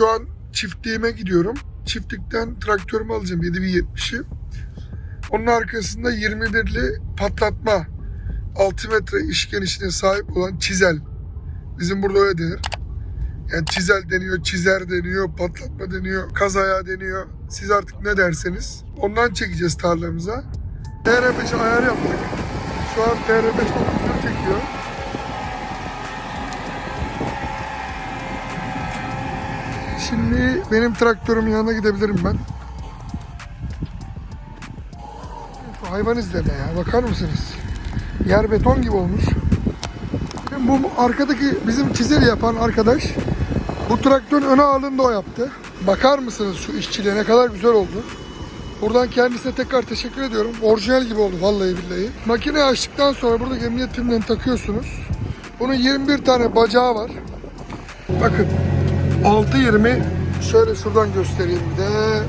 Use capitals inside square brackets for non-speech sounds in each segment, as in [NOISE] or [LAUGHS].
Şu an çiftliğime gidiyorum. Çiftlikten traktörümü alacağım 7070'i. Onun arkasında 21'li patlatma 6 metre iş genişliğine sahip olan çizel. Bizim burada öyle denir. Yani çizel deniyor, çizer deniyor, patlatma deniyor, kaz ayağı deniyor. Siz artık ne derseniz. Ondan çekeceğiz tarlamıza. TR5 ayar yaptık. Şu an TR5 çok güzel çekiyor. Şimdi benim traktörümün yanına gidebilirim ben. Hayvan izleme ya. Bakar mısınız? Yer beton gibi olmuş. Bu arkadaki bizim çizeri yapan arkadaş bu traktörün ön ağırlığını o yaptı. Bakar mısınız şu işçiliğe ne kadar güzel oldu. Buradan kendisine tekrar teşekkür ediyorum. Orijinal gibi oldu vallahi billahi. Makineyi açtıktan sonra burada emniyet filmlerini takıyorsunuz. Bunun 21 tane bacağı var. Bakın 6.20 şöyle şuradan göstereyim bir de.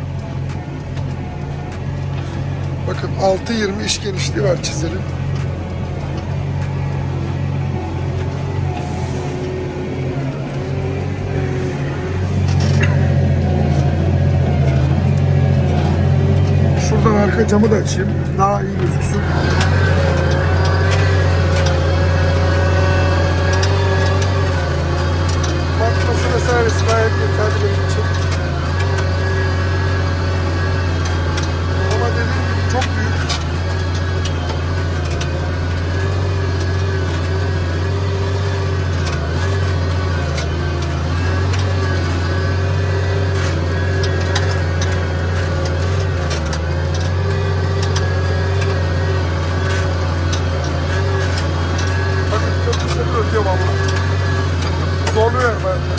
Bakın 6.20 iş genişliği var çizelim. Şuradan arka camı da açayım. Daha iyi gözüksün. Bakması vesairesi gayet yeterli benim için. Ama dediğim gibi çok büyük. Bakın çok güzel ötüyor valla. Zorluyor ben.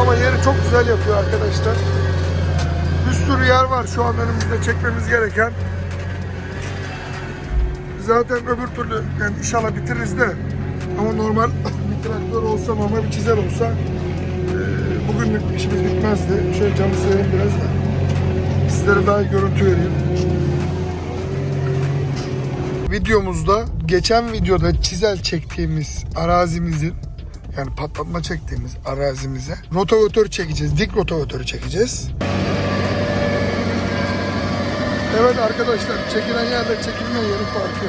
Ama yeri çok güzel yapıyor arkadaşlar. Bir sürü yer var önümüzde çekmemiz gereken. Zaten öbür türlü yani inşallah bitiririz de ama normal [LAUGHS] bir traktör olsa normal bir çizer olsa e, bugünlük işimiz bitmezdi. Şöyle camı sileyim biraz da sizlere daha iyi görüntü vereyim. Videomuzda geçen videoda çizel çektiğimiz arazimizin yani patlatma çektiğimiz arazimize rotavatör çekeceğiz. Dik rotavatörü çekeceğiz. Evet arkadaşlar çekilen yerle çekilme yeri farkı.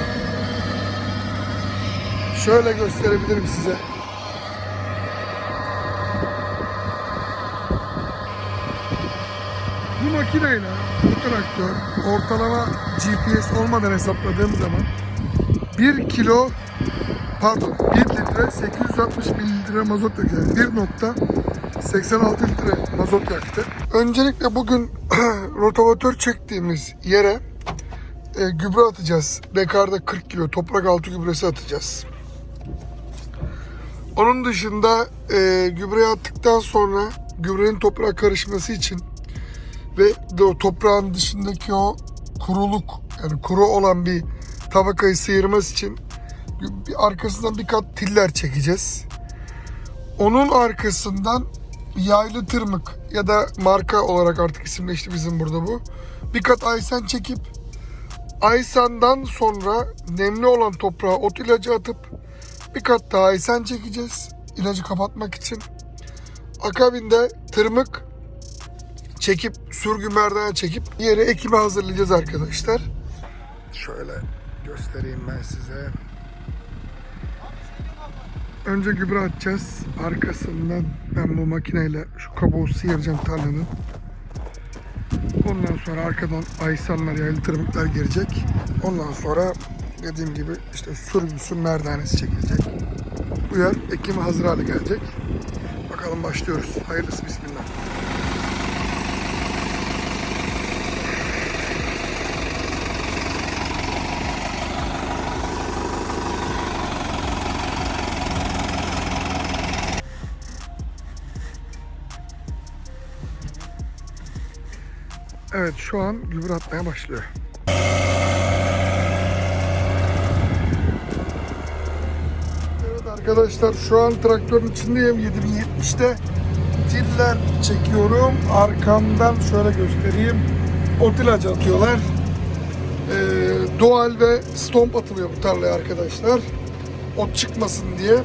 Şöyle gösterebilirim size. Bu makineyle bu traktör ortalama GPS olmadan hesapladığım zaman 1 kilo pardon 1 litre 860 mililitre mazot döker. 1.8 86 litre mazot yaktı. Öncelikle bugün [CLEARS THROAT] rotavatör çektiğimiz yere e, gübre atacağız. Dekarda 40 kilo toprak altı gübresi atacağız. Onun dışında e, gübreyi attıktan sonra gübrenin toprağa karışması için ve de o toprağın dışındaki o kuruluk yani kuru olan bir tabakayı sıyırması için arkasından bir kat tiller çekeceğiz. Onun arkasından yaylı tırmık ya da marka olarak artık isimleşti bizim burada bu. Bir kat aysen çekip aysandan sonra nemli olan toprağa ot ilacı atıp bir kat daha aysen çekeceğiz ilacı kapatmak için. Akabinde tırmık çekip sürgü merdane çekip yere ekimi hazırlayacağız arkadaşlar. Şöyle göstereyim ben size. Önce gübre atacağız. Arkasından ben bu makineyle şu kabuğu sıyıracağım tarlanın. Ondan sonra arkadan aysanlar yaylı tırmıklar girecek. Ondan sonra dediğim gibi işte sürgüsü merdanesi çekilecek. Bu yer ekime hazır hale gelecek. Bakalım başlıyoruz. Hayırlısı bismillah. Evet şu an gübre atmaya başlıyor. Evet arkadaşlar şu an traktörün içindeyim 7070'te. Tiller çekiyorum. Arkamdan şöyle göstereyim. Ot ilacı atıyorlar. doğal ve stomp atılıyor bu tarlaya arkadaşlar. Ot çıkmasın diye.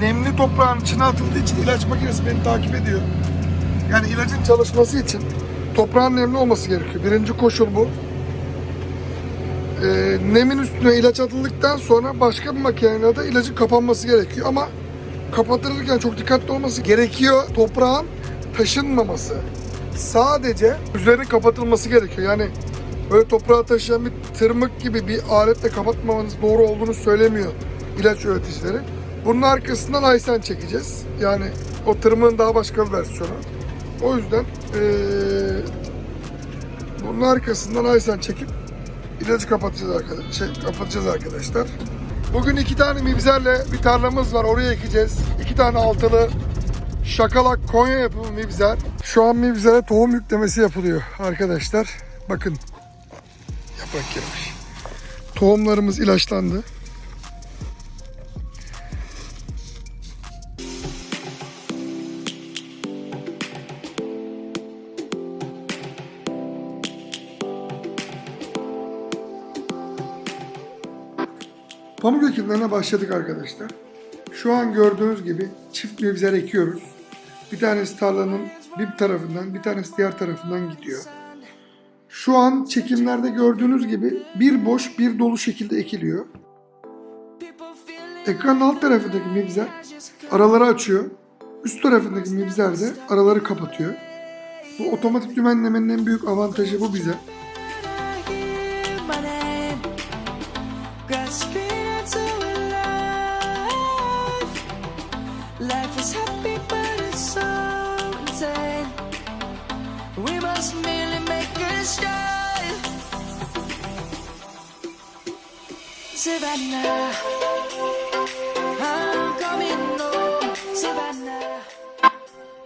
Nemli toprağın içine atıldığı için ilaç makinesi beni takip ediyor. Yani ilacın çalışması için toprağın nemli olması gerekiyor. Birinci koşul bu. Ee, nemin üstüne ilaç atıldıktan sonra başka bir makineyle de ilacın kapanması gerekiyor. Ama kapatılırken çok dikkatli olması gerekiyor. Toprağın taşınmaması. Sadece üzerinin kapatılması gerekiyor. Yani böyle toprağa taşıyan bir tırmık gibi bir aletle kapatmamanız doğru olduğunu söylemiyor ilaç üreticileri. Bunun arkasından aysen çekeceğiz. Yani o tırmığın daha başka bir versiyonu. O yüzden eee bunun arkasından aysen çekip ilacı kapatacağız arkadaşlar. Şey, kapatacağız arkadaşlar. Bugün iki tane mibzerle bir tarlamız var. Oraya ekeceğiz. İki tane altılı şakalak Konya yapımı mibzer. Şu an mibzere tohum yüklemesi yapılıyor arkadaşlar. Bakın. Yaprak girmiş. Tohumlarımız ilaçlandı. Pamuk ekimlerine başladık arkadaşlar. Şu an gördüğünüz gibi çift mevzer ekiyoruz. Bir tanesi tarlanın bir tarafından, bir tanesi diğer tarafından gidiyor. Şu an çekimlerde gördüğünüz gibi bir boş bir dolu şekilde ekiliyor. Ekranın alt tarafındaki mibzer araları açıyor. Üst tarafındaki mibzer de araları kapatıyor. Bu otomatik dümenlemenin en büyük avantajı bu bize.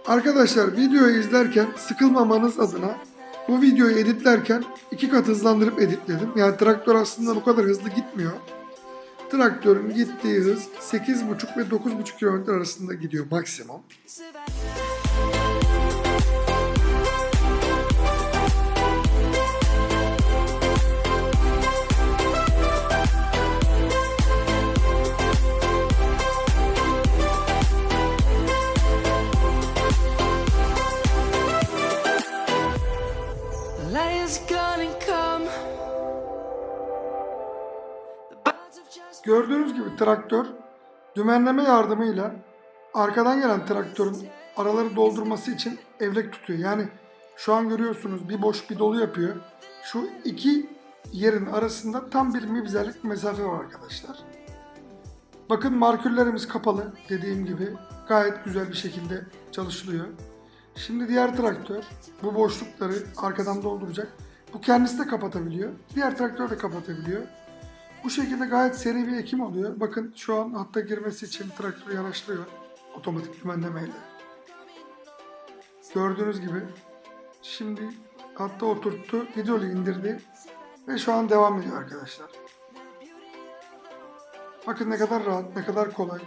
Arkadaşlar videoyu izlerken sıkılmamanız adına bu videoyu editlerken iki kat hızlandırıp editledim. Yani traktör aslında bu kadar hızlı gitmiyor. Traktörün gittiği hız 8,5 ve 9,5 km arasında gidiyor maksimum. Gördüğünüz gibi traktör dümenleme yardımıyla arkadan gelen traktörün araları doldurması için evlek tutuyor. Yani şu an görüyorsunuz bir boş bir dolu yapıyor. Şu iki yerin arasında tam bir mibzerlik mesafe var arkadaşlar. Bakın markürlerimiz kapalı dediğim gibi gayet güzel bir şekilde çalışılıyor. Şimdi diğer traktör bu boşlukları arkadan dolduracak. Bu kendisi de kapatabiliyor. Diğer traktör de kapatabiliyor. Bu şekilde gayet seri bir ekim oluyor. Bakın şu an hatta girmesi için traktörü yanaştırıyor. Otomatik dümenlemeyle. Gördüğünüz gibi şimdi hatta oturttu, hidroli indirdi ve şu an devam ediyor arkadaşlar. Bakın ne kadar rahat, ne kadar kolay.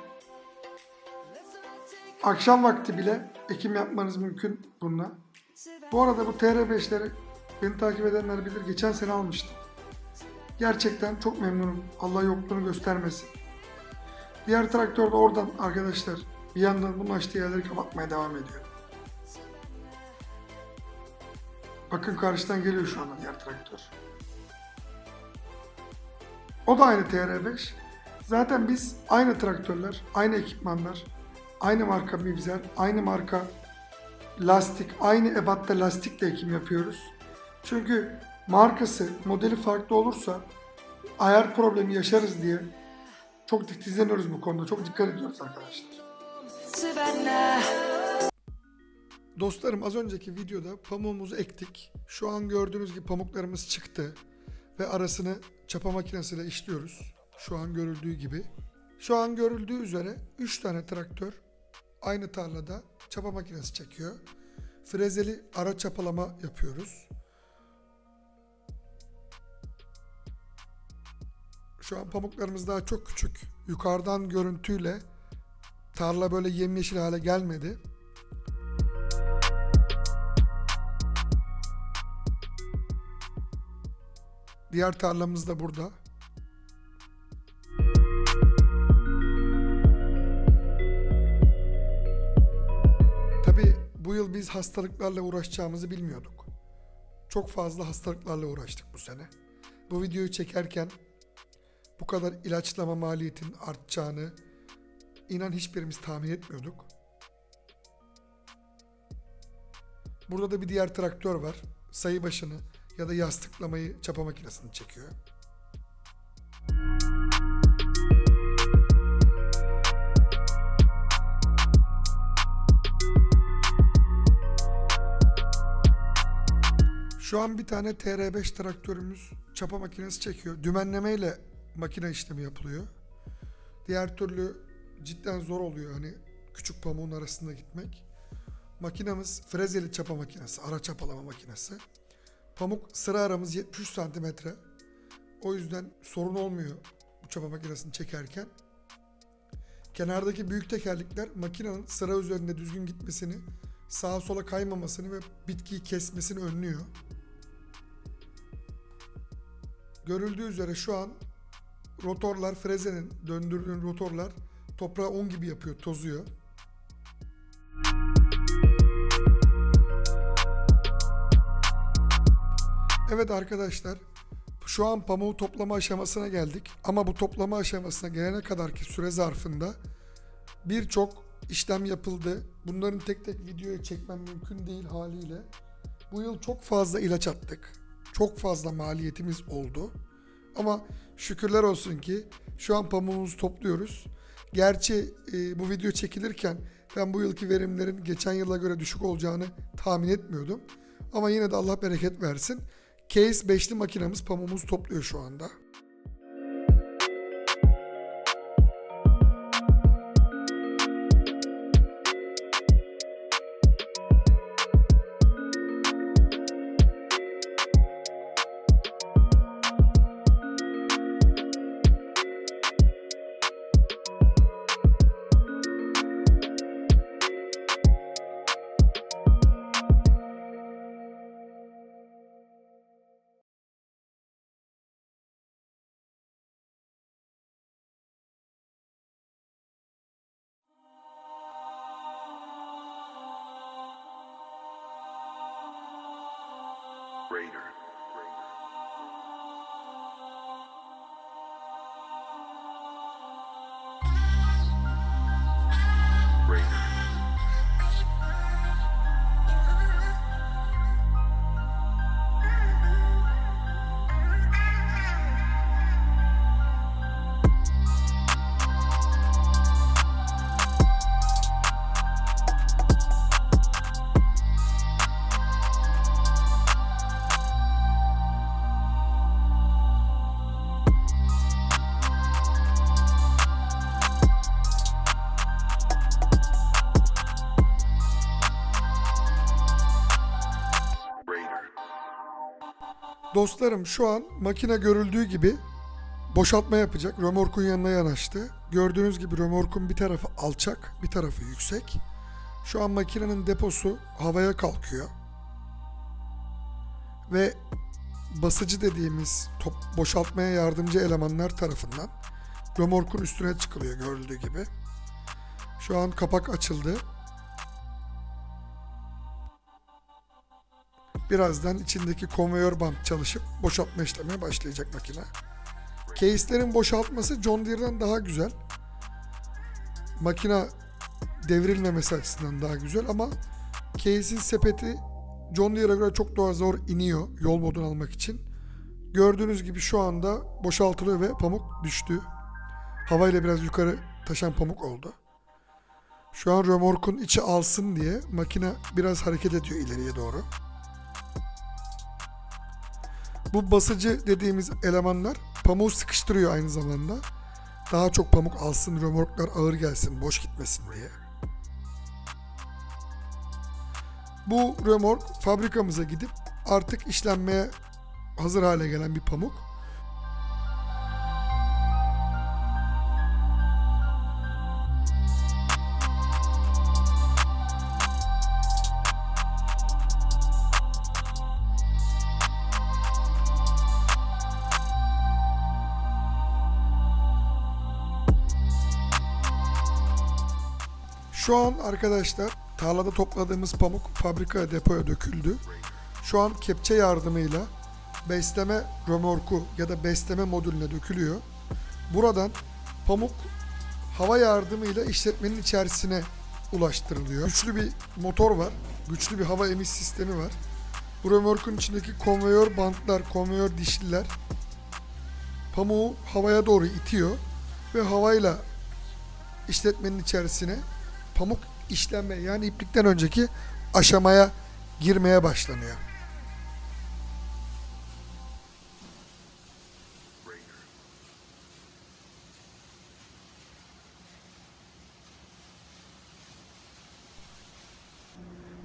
Akşam vakti bile ekim yapmanız mümkün bununla. Bu arada bu TR5'leri beni takip edenler bilir. Geçen sene almıştım. Gerçekten çok memnunum. Allah yokluğunu göstermesin. Diğer traktör de oradan arkadaşlar bir yandan bunun açtığı yerleri kapatmaya devam ediyor. Bakın karşıdan geliyor şu anda diğer traktör. O da aynı TR5. Zaten biz aynı traktörler, aynı ekipmanlar, aynı marka mibzer, aynı marka lastik, aynı ebatta lastikle ekim yapıyoruz. Çünkü markası, modeli farklı olursa ayar problemi yaşarız diye çok titizleniyoruz bu konuda. Çok dikkat ediyoruz arkadaşlar. Dostlarım az önceki videoda pamuğumuzu ektik. Şu an gördüğünüz gibi pamuklarımız çıktı. Ve arasını çapa makinesiyle işliyoruz. Şu an görüldüğü gibi. Şu an görüldüğü üzere 3 tane traktör aynı tarlada çapa makinesi çekiyor. Frezeli ara çapalama yapıyoruz. Şu an pamuklarımız daha çok küçük. Yukarıdan görüntüyle tarla böyle yemyeşil hale gelmedi. Diğer tarlamız da burada. Tabii bu yıl biz hastalıklarla uğraşacağımızı bilmiyorduk. Çok fazla hastalıklarla uğraştık bu sene. Bu videoyu çekerken bu kadar ilaçlama maliyetinin artacağını inan hiçbirimiz tahmin etmiyorduk. Burada da bir diğer traktör var. Sayı başını ya da yastıklamayı çapa makinesini çekiyor. Şu an bir tane TR5 traktörümüz çapa makinesi çekiyor. Dümenlemeyle makine işlemi yapılıyor. Diğer türlü cidden zor oluyor hani küçük pamuğun arasında gitmek. Makinamız frezeli çapa makinesi, ara çapalama makinesi. Pamuk sıra aramız 73 santimetre. O yüzden sorun olmuyor bu çapa makinesini çekerken. Kenardaki büyük tekerlekler makinenin sıra üzerinde düzgün gitmesini, sağa sola kaymamasını ve bitkiyi kesmesini önlüyor. Görüldüğü üzere şu an rotorlar frezenin döndürdüğün rotorlar toprağı un gibi yapıyor, tozuyor. Evet arkadaşlar, şu an pamuğu toplama aşamasına geldik. Ama bu toplama aşamasına gelene kadarki süre zarfında birçok işlem yapıldı. Bunların tek tek videoya çekmem mümkün değil haliyle. Bu yıl çok fazla ilaç attık. Çok fazla maliyetimiz oldu. Ama şükürler olsun ki şu an pamuğumuzu topluyoruz. Gerçi e, bu video çekilirken ben bu yılki verimlerin geçen yıla göre düşük olacağını tahmin etmiyordum. Ama yine de Allah bereket versin. Case 5'li makinamız pamuğumuzu topluyor şu anda. Dostlarım şu an makine görüldüğü gibi boşaltma yapacak. Römorkun yanına yanaştı. Gördüğünüz gibi römorkun bir tarafı alçak, bir tarafı yüksek. Şu an makinenin deposu havaya kalkıyor. Ve basıcı dediğimiz top boşaltmaya yardımcı elemanlar tarafından römorkun üstüne çıkılıyor görüldüğü gibi. Şu an kapak açıldı. Birazdan içindeki konveyör bant çalışıp boşaltma işlemine başlayacak makine. Case'lerin boşaltması John Deere'den daha güzel. Makine devrilmemesi açısından daha güzel ama case'in sepeti John Deere'a göre çok daha zor iniyor yol modunu almak için. Gördüğünüz gibi şu anda boşaltılıyor ve pamuk düştü. Havayla biraz yukarı taşan pamuk oldu. Şu an römorkun içi alsın diye makine biraz hareket ediyor ileriye doğru. Bu basıcı dediğimiz elemanlar pamuğu sıkıştırıyor aynı zamanda. Daha çok pamuk alsın, römorklar ağır gelsin, boş gitmesin diye. Bu römork fabrikamıza gidip artık işlenmeye hazır hale gelen bir pamuk. Şu an arkadaşlar tarlada topladığımız pamuk fabrikaya depoya döküldü. Şu an kepçe yardımıyla besleme römorku ya da besleme modülüne dökülüyor. Buradan pamuk hava yardımıyla işletmenin içerisine ulaştırılıyor. Güçlü bir motor var. Güçlü bir hava emiş sistemi var. Bu römorkun içindeki konveyör bantlar, konveyör dişliler pamuğu havaya doğru itiyor ve havayla işletmenin içerisine pamuk işlenme yani iplikten önceki aşamaya girmeye başlanıyor.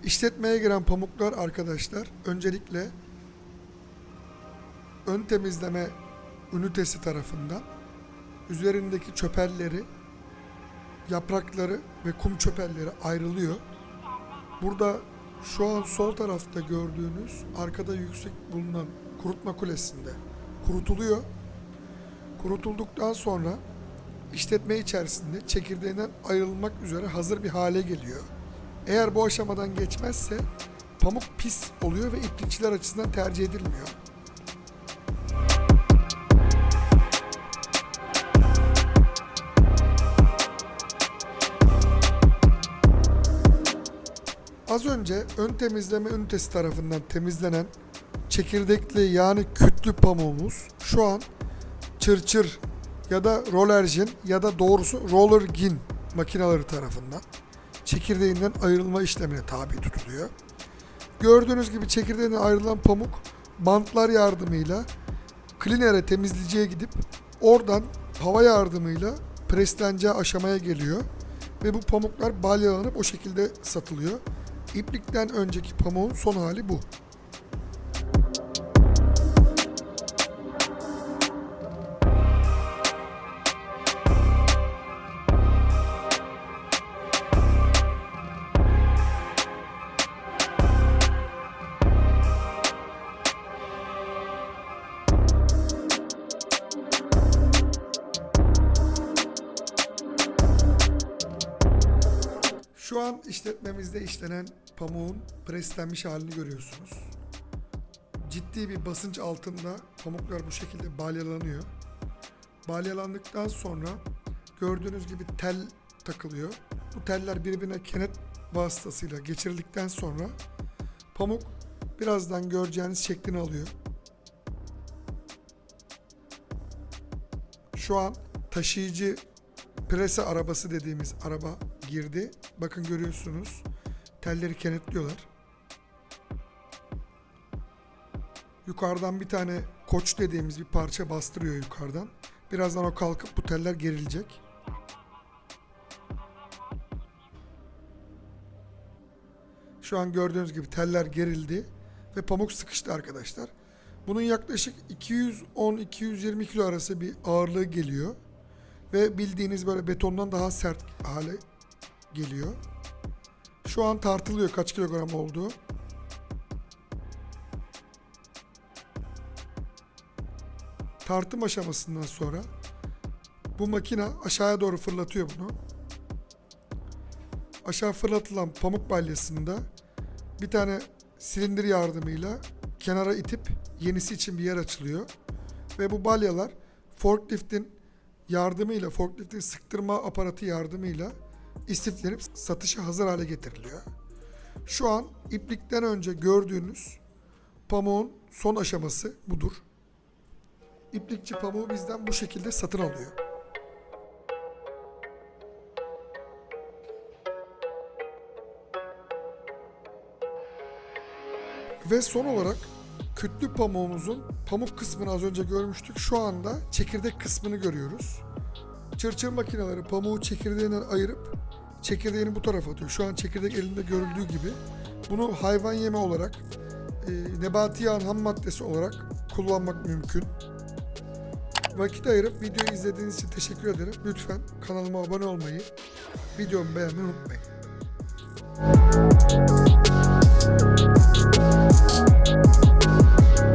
İşletmeye giren pamuklar arkadaşlar öncelikle ön temizleme ünitesi tarafından üzerindeki çöpelleri, yaprakları ve kum çöpelleri ayrılıyor. Burada şu an sol tarafta gördüğünüz arkada yüksek bulunan kurutma kulesinde kurutuluyor. Kurutulduktan sonra işletme içerisinde çekirdeğinden ayrılmak üzere hazır bir hale geliyor. Eğer bu aşamadan geçmezse pamuk pis oluyor ve iplikçiler açısından tercih edilmiyor. Az önce ön temizleme ünitesi tarafından temizlenen çekirdekli yani kütlü pamuğumuz şu an çırçır ya da rollerjin ya da doğrusu roller gin makineleri tarafından çekirdeğinden ayrılma işlemine tabi tutuluyor. Gördüğünüz gibi çekirdeğinden ayrılan pamuk bantlar yardımıyla klinere temizleyiciye gidip oradan hava yardımıyla presleneceği aşamaya geliyor ve bu pamuklar balyalanıp o şekilde satılıyor. İplikten önceki pamuğun son hali bu. An işletmemizde işlenen pamuğun preslenmiş halini görüyorsunuz. Ciddi bir basınç altında pamuklar bu şekilde balyalanıyor. Balyalandıktan sonra gördüğünüz gibi tel takılıyor. Bu teller birbirine kenet vasıtasıyla geçirildikten sonra pamuk birazdan göreceğiniz şeklini alıyor. Şu an taşıyıcı prese arabası dediğimiz araba girdi. Bakın görüyorsunuz. Telleri kenetliyorlar. Yukarıdan bir tane koç dediğimiz bir parça bastırıyor yukarıdan. Birazdan o kalkıp bu teller gerilecek. Şu an gördüğünüz gibi teller gerildi ve pamuk sıkıştı arkadaşlar. Bunun yaklaşık 210-220 kilo arası bir ağırlığı geliyor. Ve bildiğiniz böyle betondan daha sert hale geliyor. Şu an tartılıyor kaç kilogram olduğu. Tartım aşamasından sonra bu makine aşağıya doğru fırlatıyor bunu. Aşağı fırlatılan pamuk balyasında bir tane silindir yardımıyla kenara itip yenisi için bir yer açılıyor. Ve bu balyalar forkliftin yardımıyla, forkliftin sıktırma aparatı yardımıyla istiflenip satışa hazır hale getiriliyor. Şu an iplikten önce gördüğünüz pamuğun son aşaması budur. İplikçi pamuğu bizden bu şekilde satın alıyor. Ve son olarak kütlü pamuğumuzun pamuk kısmını az önce görmüştük. Şu anda çekirdek kısmını görüyoruz. Çırçır makineleri pamuğu çekirdeğinden ayırıp çekirdeğini bu tarafa atıyor. Şu an çekirdek elinde görüldüğü gibi. Bunu hayvan yemi olarak, e, nebati yağın ham maddesi olarak kullanmak mümkün. Vakit ayırıp videoyu izlediğiniz için teşekkür ederim. Lütfen kanalıma abone olmayı, videomu beğenmeyi unutmayın.